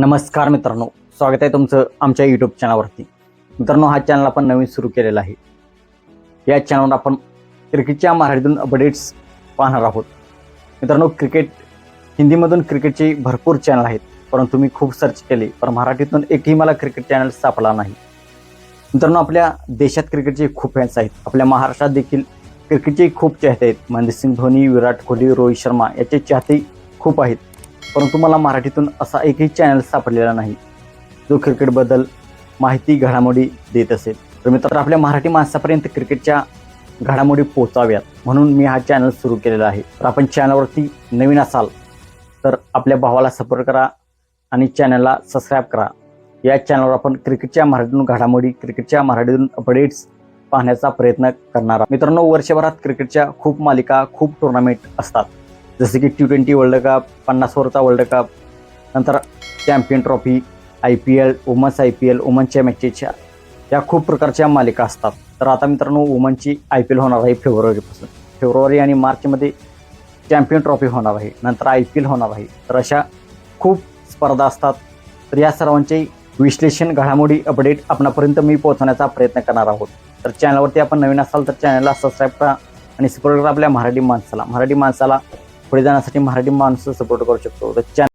नमस्कार मित्रांनो स्वागत आहे तुमचं आमच्या यूट्यूब चॅनलवरती मित्रांनो हा चॅनल आपण नवीन सुरू केलेला आहे. या चॅनलवर आपण क्रिकेटच्या मराठीतून अपडेट्स पाहणार आहोत. मित्रांनो क्रिकेट हिंदीमधून क्रिकेटचे भरपूर चॅनल आहेत परंतु मी खूप सर्च केले पण मराठीतून एकही मला क्रिकेट चॅनल सापडला नाही. मित्रांनो आपल्या देशात क्रिकेटचे खूप फॅन्स आहेत. आपल्या महाराष्ट्रात देखील क्रिकेटचे खूप चाहते आहेत. महेंद्रसिंग धोनी विराट कोहली रोहित शर्मा याचे चाहते खूप आहेत. परंतु मला मराठीतून असा एकही चॅनल सापडलेला नाही जो क्रिकेटबद्दल माहिती घडामोडी देत असेल. तर मित्र आपल्या मराठी माणसापर्यंत क्रिकेटच्या घडामोडी पोहोचाव्यात म्हणून मी हा चॅनल सुरू केलेला आहे. तर आपण चॅनलवरती नवीन असाल तर आपल्या भावाला सपोर्ट करा आणि चॅनलला सबस्क्राईब करा. या चॅनलवर आपण क्रिकेटच्या मराठीतून घडामोडी क्रिकेटच्या मराठीतून अपडेट्स पाहण्याचा प्रयत्न करणार मित्रांनो वर्षभरात क्रिकेटच्या खूप मालिका खूप टुर्नामेंट असतात. जसे की टी ट्वेंटी वर्ल्ड कप पन्नास ओव्हरचा वर्ल्ड कप नंतर champion trophy I P L women's I P L वुमनच्या मॅचेसच्या या खूप प्रकारच्या मालिका असतात. तर आता मित्रांनो वुमनची आय पी एल होणार आहे फेब्रुवारीपासून. फेब्रुवारी आणि मार्चमध्ये चॅम्पियन ट्रॉफी होणार आहे. नंतर आय पी एल होणार आहे. तर अशा खूप स्पर्धा असतात. तर या सर्वांचे विश्लेषण घडामोडी अपडेट आपणापर्यंत मी पोहोचवण्याचा प्रयत्न करणार आहोत. तर चॅनलवरती आपण नवीन असाल तर चॅनलला सबस्क्राईब करा आणि सपोर्ट करा आपल्या मराठी माणसाला. मराठी माणसाला पुढे जाण्यासाठी मराठी माणसं सपोर्ट करू शकतो. तर